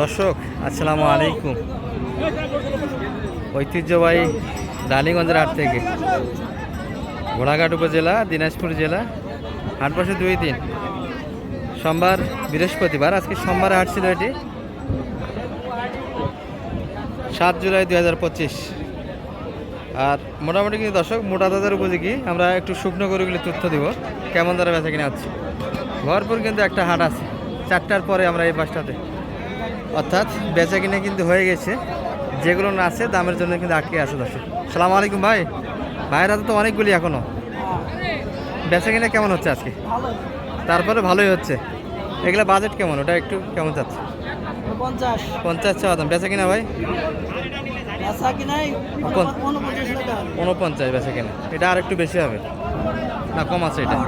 দর্শক, আসসালামু আলাইকুম। ঐতিহ্যবাহী ডালিগঞ্জের হাট থেকে। ঘোড়াঘাট উপজেলা, দিনাজপুর জেলা, হাট বসে দুই দিন। সোমবার, বৃহস্পতিবার, আজকে সোমবার হাট ছিল এটি। সাত জুলাই দুই হাজার পঁচিশ। আর মোটামুটি কিন্তু দর্শক, মোটা দাদার উপযোগী। আমরা একটু শুকনো গরুগুলি তথ্য দিব, কেমন দ্বারা বেচা কিনে আছে ভরপুর কিন্তু একটা হাট আছে। চারটার পরে আমরা এই বাসটাতে অর্থাৎ বেচা কিনে কিন্তু হয়ে গেছে। যেগুলো না আছে দামের জন্য কিন্তু আটকে আছে দর্শক। সালাম আলাইকুম ভাই। ভাইয়ের হাতে তো অনেকগুলি এখনও বেচা কিনে কেমন হচ্ছে আজকে? তারপরে ভালোই হচ্ছে। এগুলো বাজেট কেমন? ওটা একটু কেমন যাচ্ছে পঞ্চাশ। পঞ্চাশ চাওয়া দাম। বেচা কিনা ভাই? উনপঞ্চাশ বেচা কিনা। এটা আর একটু বেশি হবে। না কম আছে এটা।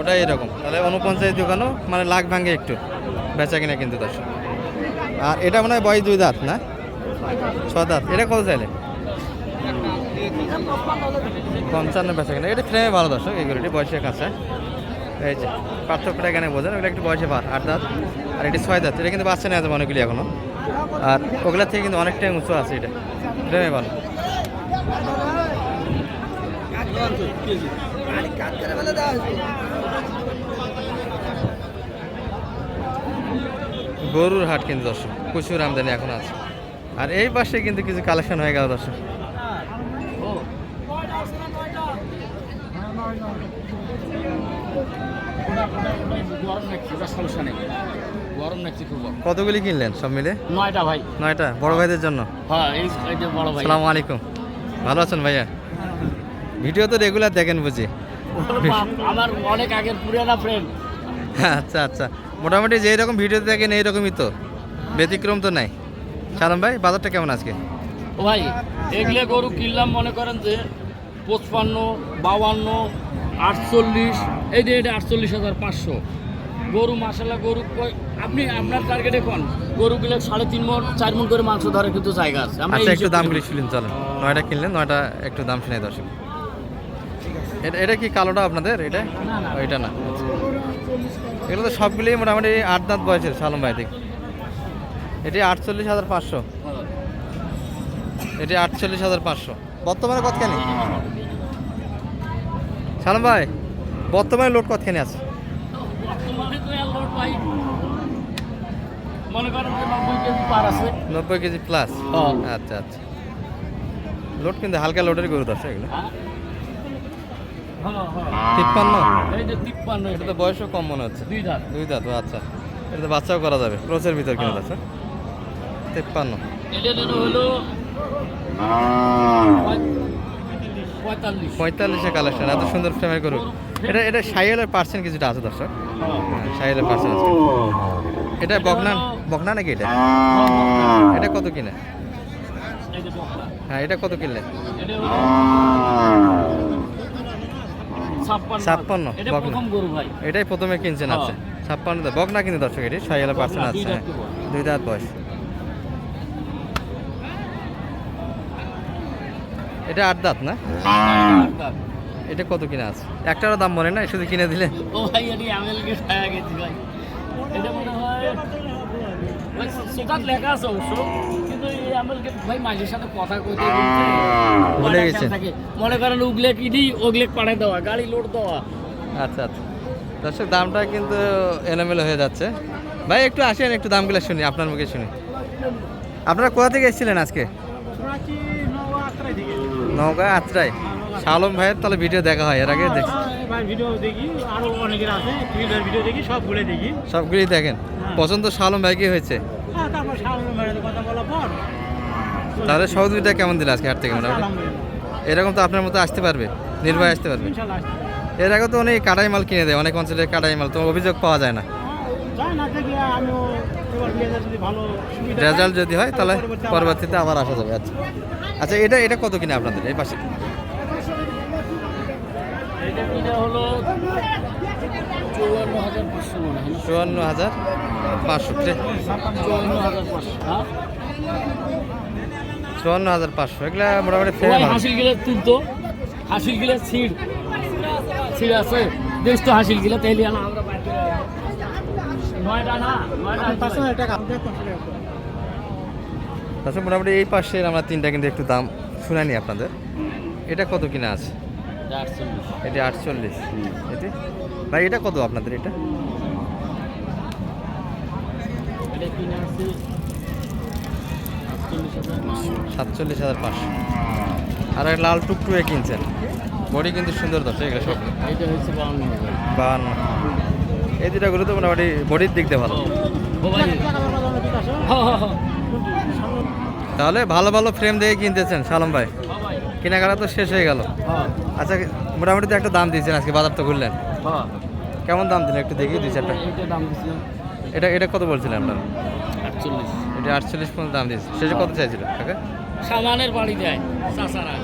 ওটাই এরকম। তাহলে উনপঞ্চাশ দোকানও মানে লাখ ভাঙে একটু। বেচা কিনা কিন্তু দর্শক। আর এটা মনে হয় বয়স দুই দাঁত, না? ছ দাঁত। এটা কত চাইলে? পঞ্চান্ন বেচা কিনা। এটা ফ্রেমে ভালো দর্শক এগুলোটি বয়সের কাছে। এই যে, পার্থক্যটা এখানে বোঝেন ওগুলো একটু বয়সে বার আট দাঁত। আর এটি ছয় দাঁত, এটা কিন্তু বাচ্চা নেওয়া যাবে অনেকগুলি এখনও আর ওগুলার থেকে কিন্তু অনেকটাই উঁচু আছে এটা। ফ্রেমে ভালো। গরুর হাট কিন্তু দর্শক প্রচুর আমদানি এখন আছে। আর এই পাশে কিন্তু কিছু কালেকশন হয়ে গেল দর্শক। কতগুলি কিনলেন সব মিলে? নয়টা ভাই। নয়টা? বড় ভাইদের জন্য? হ্যাঁ সালামু আলাইকুম। ভালো আছেন ভাইয়া? ভিডিও তো রেগুলার দেখেন বুঝি। আমার অনেক আগের পুরানা ফ্রেন্ড আচ্ছা আচ্ছা। মোটামুটি যেই রকম ভিডিও দেখেন এইরকমই তো। ব্যতিক্রম তো নাই। সালাম ভাই বাজারটা কেমন আজকে? ও ভাই এগুলো গরু কিনলাম মনে করেন যে পঁচপান্ন বাউান্ন আটচল্লিশ এই যে এটা আটচল্লিশ হাজার পাঁচশো। গরু মাসাল্লাহ গরু আপনি আপনার টার্গেটে কোন? গরুগুলো সাড়ে তিন মন চার মন করে মাংস ধরে কিন্তু জায়গা আছে। আমরা আচ্ছা একটু দামগুলি করি। শুনলেন চলেন। নয়টা কিনলেন নয়টা একটু দাম শুনে দর্শক। এটা এটা কি কালোটা আপনাদের? এটা। এটা না। এগুলো তো সবগুলি মোটামুটি আট দাঁত বয়সের সালম ভাই দেখি। এটি আটচল্লিশ হাজার পাঁচশো। এটি আটচল্লিশ হাজার পাঁচশো। বর্তমানে কতখানি? সালম ভাই বর্তমানে লোড কতখানি আছে? বর্তমানে তো এর লোড ভাই মনে করেন যে নব্বই কেজি আছে। নব্বই কেজি প্লাস হ্যাঁ। আচ্ছা আচ্ছা। লোড কিন্তু হালকা লোডের গরু দর্শক এগুলো। হ্যাঁ। তিপ্পান্ন? এই যে তিপ্পান্ন এটা তো বয়সও কম মনে হচ্ছে। দুই ধার দুই দাঁত ও আচ্ছা। এটা তো বাচ্চাও করা যাবে। ক্রোচের ভিতর কিনে হ্যাঁ। আছে তিপ্পান্ন। এটা এটা হলো পঁয়তাল্লিশে। কালেকশন এত সুন্দর ফ্রেমের গরু। এটা এটা সাইয়েলের পার্সেন্ট কিছুটা আছে দর্শক। হ্যাঁ, সাইয়েলের পার্সেন্ট আছে। এটা বকনা বকনা নাকি এটা? এটা কত কিনে। হ্যাঁ এটা কত কিনলেন ছাপ্পান্ন ছাপ্পান্ন, এটাই প্রথমে কিনছেন হ্যাঁ। আচ্ছা ছাপ্পান্ন দাঁত বকনা কিন্তু দর্শক এটি সাইয়েলের পার্সেন্ট আছে দুই হ্যাঁ। দাঁত বয়স। দুই দাঁত বয়স। এটা আট দাঁত না? এটা কত কিনা আছে? একটারও দাম মনে না শুধু কিনে দিলে ও ভাই এটি আমেলকে ছায়া গেছি ভাই। এটা মনে হয় লেখা আছে অবশ্য। এই ভাই মাঝের সাথে কথা কইতে ভুলে অনেক মনে করেন উগলে কিনি ওগলে পাঠাই দেওয়া গাড়ি লোড দেওয়া। আচ্ছা আচ্ছা। দর্শক দামটা কিন্তু এলোমেলো হয়ে যাচ্ছে। ভাই একটু আসেন একটু দামগুলো শুনি আপনার মুখে শুনি। আপনারা কোথা থেকে এসেছিলেন আজকে? নৌকা আত্রাই শালম ভাইয়ের তাহলে ভিডিও দেখা হয় এর আগে দেখছি। টুইটার ভিডিও দেখি সবগুলো দেখি সবগুলি দেখেন। পছন্দ শালম ভাই কি হয়েছে। হ্যাঁ তারপর সামনে মেরে কথা বলার পর। তাহলে সহযোগিতা কেমন দিল আজকে হাট থেকে মোটামুটি? এরকম তো আপনার মতো আসতে পারবে নির্ভয় আসতে পারবে। এর আগে তো অনেক কাটাই মাল কিনে দেয় অনেক অঞ্চলের কাটাই মাল তো অভিযোগ পাওয়া যায় না। পাই, রেজাল্ট যদি হয় তাহলে পরবর্তীতে আবার আসা যাবে আচ্ছা। আচ্ছা এটা এটা কত কিনে আপনাদের এই পাশে? এটা কিনা হলো চুয়ান্ন হাজার পাঁচশো মনে চুয়ান্ন হাজার পাঁচশো। হ্যাঁ এগুলা মোটামুটি ওই হাসিল গিলে তুলতো হাসিল গিলে ছিড়। ছিড় আছে। দেশ তো হাসিল গিলে তাইলে আমরা নয়টা না টাকা। আচ্ছা মোটামুটি এই পাশের আমরা তিনটা কিন্তু একটু দাম শুনানি আপনাদের। এটা কত কিনা আছে? এটা আটচল্লিশ। এটি? ভাই এটা কত আপনাদের এটা? এটা কিনে আছে সাতচল্লিশ হাজার পাঁচশো। আর এক লাল টুকটুকে কিনছেন। বডি কিন্তু সুন্দর দর্শক এগুলো সব। এটা হচ্ছে বাউন্ন হাজার। এই দুটা গরু তো মোটামুটি বডির দিক দিয়ে ভালো। তাহলে ভালো ভালো ফ্রেম দেখে কিনতেছেন সালম ভাই। কেনাকাটা তো শেষ হয়ে গেল। আচ্ছা মোটামুটি তো একটা দাম দিয়েছেন আজকে বাজার তো ঘুরলেন। হ্যাঁ। কেমন দাম দিলেন? একটু দেখি দুই চারটা। দাম এটা এটা কত বলছিলেন আপনার? আটচল্লিশ। এটা আটচল্লিশ পর্যন্ত দাম দিয়েছে। শেষে কত চাইছিল কাকা? সামানের বাড়ি দেয় চাষারা।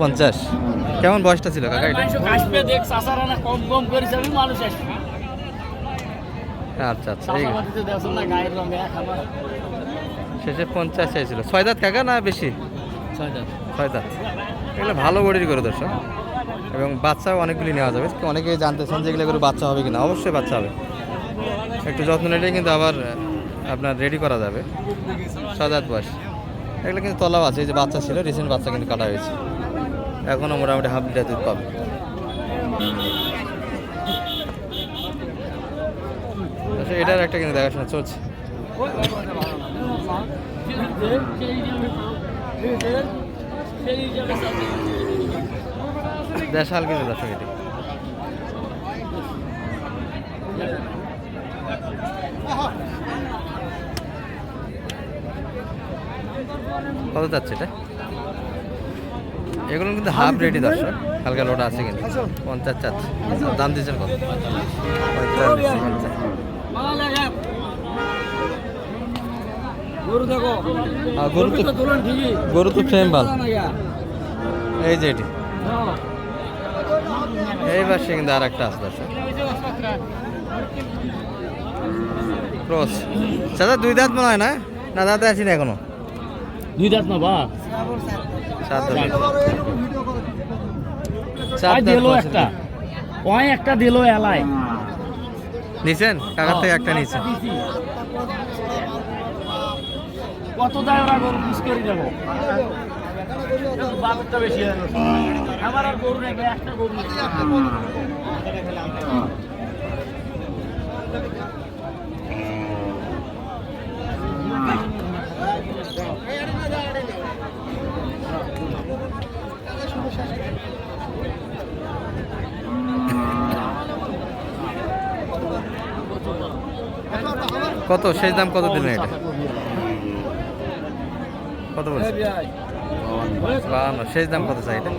পঞ্চাশ। কেমন বয়সটা ছিল কাকা এটা? আসবে দেখ চাষারা না কম কম করে যাবি মানুষ আসবে আচ্ছা আচ্ছা শেষে পঞ্চাশ চাইছিল। ছয় দাঁত কাকা না বেশি? ছয় দাঁত। ছয় দাঁত। এগুলো ভালো বডির করে দর্শক এবং বাচ্চা অনেকগুলি নেওয়া যাবে। অনেকে জানতে চান যে এগুলো করে বাচ্চা হবে কিনা। অবশ্যই বাচ্চা হবে। একটু যত্ন নিলে কিন্তু আবার আপনার রেডি করা যাবে। সাত আট বয়স। এগুলো কিন্তু তলাও আছে যে বাচ্চা ছিল রিসেন্ট বাচ্চা কিন্তু কাটা হয়েছে। এখনও মোটামুটি হাফ লিটার দুধ পাবে। আচ্ছা, এটার একটা কিন্তু দেখাশোনা চলছে। দেশাল কিন্তু দর্শক এটি। কত যাচ্ছে এটা? এগুলো কিন্তু হাফ রেডি দর্শক হালকা লোড আছে কিন্তু। পঞ্চাশ চাচ্ছে। দাম দিচ্ছেন কত? গরু গরু তো গরু তো ফ্রেম ভালো। এই যে এটি। এই পাশে কিন্তু আর একটা আছে দর্শক। ক্রস। দাদা দুই দাঁত মনে হয় না? না দাঁতে আছি না এখনও? দুই দাঁত না বা? চার দাঁত। চার দিল একটা? ওই একটা দিল এলাই? নিছেন? কাকার থেকে একটা নিছেন কত দায় ওরা গরু পিস করে দেবো? বাজারটা বেশি আমার আর গরু একটা গরু কত? শেষ দাম কত দিলেন এটা? কত বাহান্ন। শেষ দাম কত চাই এটা?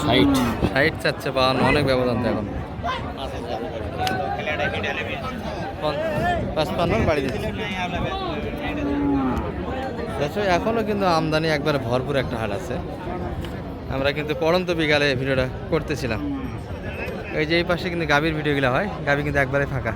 ষাট। ষাট চাচ্ছে বাহান্ন। অনেক ব্যবধান এখন। পাঁচপান্ন বাড়ি দিচ্ছে। দেখো এখনও কিন্তু আমদানি একবারে ভরপুর একটা হাট আছে। আমরা কিন্তু পড়ন্ত বিকালে ভিডিওটা করতেছিলাম। এই যে এই পাশে কিন্তু গাভীর ভিডিওগুলো হয় গাভী কিন্তু একবারে ফাঁকা।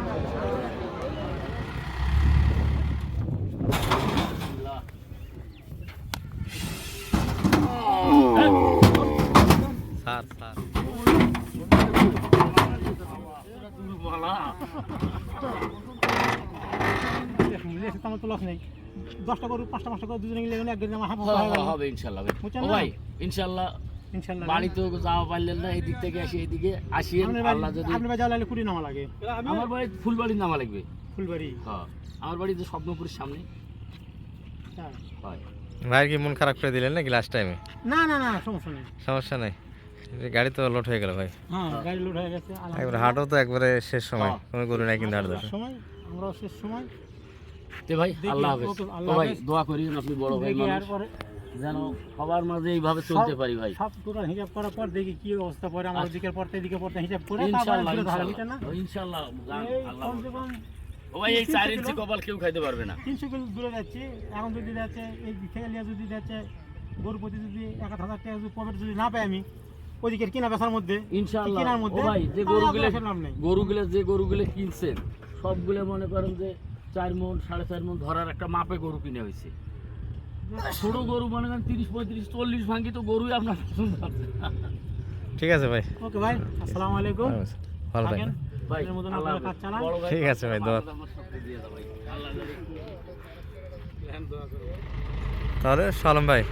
আমার তো লস নেই দশটা গরু পাঁচটা পাঁচটা করে দুজনে মিলে গেলে আমার হাফ হবে ইনশাল্লাহ ভাই। ইনশাল্লাহ ইনশাল্লাহ। বাড়ি তো যাওয়া পারলেন না এদিক থেকে আসি এদিকে আসি। আল্লাহ যদি আপনার বাড়ি যাওয়া লাগলে কুড়ি নামা লাগে। আমার বাড়ি ফুলবাড়ির নামা লাগবে। ফুলবাড়ি। হ্যাঁ আমার বাড়ি তো স্বপ্নপুরের সামনে। হ্যাঁ। হয় কি মন খারাপ করে দিলেন নাকি লাস্ট টাইমে না না না সমস্যা নেই। সমস্যা নাই। গাড়ি তো লোড হয়ে গেল ভাই। হ্যাঁ গাড়ি লোড হয়ে গেছে একবার হাটও তো একবারে শেষ সময়। হ্যাঁ। কোনো গরু নাই কিন্তু হাট। সময় আমরাও শেষ সময়। তে ভাই আল্লাহ হাফেজ। ভাই দোয়া করি আপনি বড় ভাই মানুষ। যেন সবার মাঝে এইভাবে চলতে পারি ভাই। সব টোটাল হিসাব করার পর দেখি কি অবস্থা পরে আমার আচ্ছা। পড়তে এদিকে পড়তে হিসাব করে ইনশাআল্লাহ ইনশাআল্লাহ। ও, ইনশাআল্লাহ আল্লাহ ও ভাই এই চার ইঞ্চি কপাল কেউ খাইতে পারবে না। তিনশো কিলো দূরে যাচ্ছে এখন যদি যাচ্ছে এই দিক থেকে নিয়ে যদি যাচ্ছে গরু প্রতি যদি এক হাজার টাকা যদি পকেট যদি না পাই আমি ওইদিকের কিনা বেচার মধ্যে ইনশাআল্লাহ। কেনার মধ্যে ভাই যে গরুগুলো নেই। গরুগুলো যে গরুগুলো কিনছেন সবগুলো মনে করেন যে চার মন সাড়ে চার মন ধরার একটা মাপে গরু কিনে হয়েছে। ছোট গরু মনে করেন তিরিশ পঁয়ত্রিশ চল্লিশ ভাঙ্গি তো গরুই আপনার পছন্দ ঠিক আছে ভাই। ওকে ভাই আসসালামু আলাইকুম। ভালো থাকেন। ঠিক আছে ভাই, দোয়া। জানে। তাহলে সালম ভাই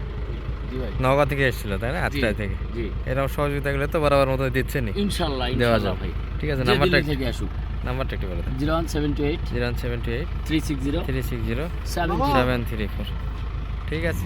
জি ভাই। নওগাঁ থেকে এসেছিল তাই না? আজটাই থেকে। জি। এরকম সহযোগিতা গেলে তো বরাবর মতো দিচ্ছে নি ইনশাল্লাহ দেওয়া যাবে। ভাই। ঠিক আছে নাম্বারটা থেকে আসুক। নাম্বারটা একটু বলে দেন। Zero one seven two eight. Zero one seven two eight. Three six zero. Three six zero. Seven seven three four. ঠিক আছে।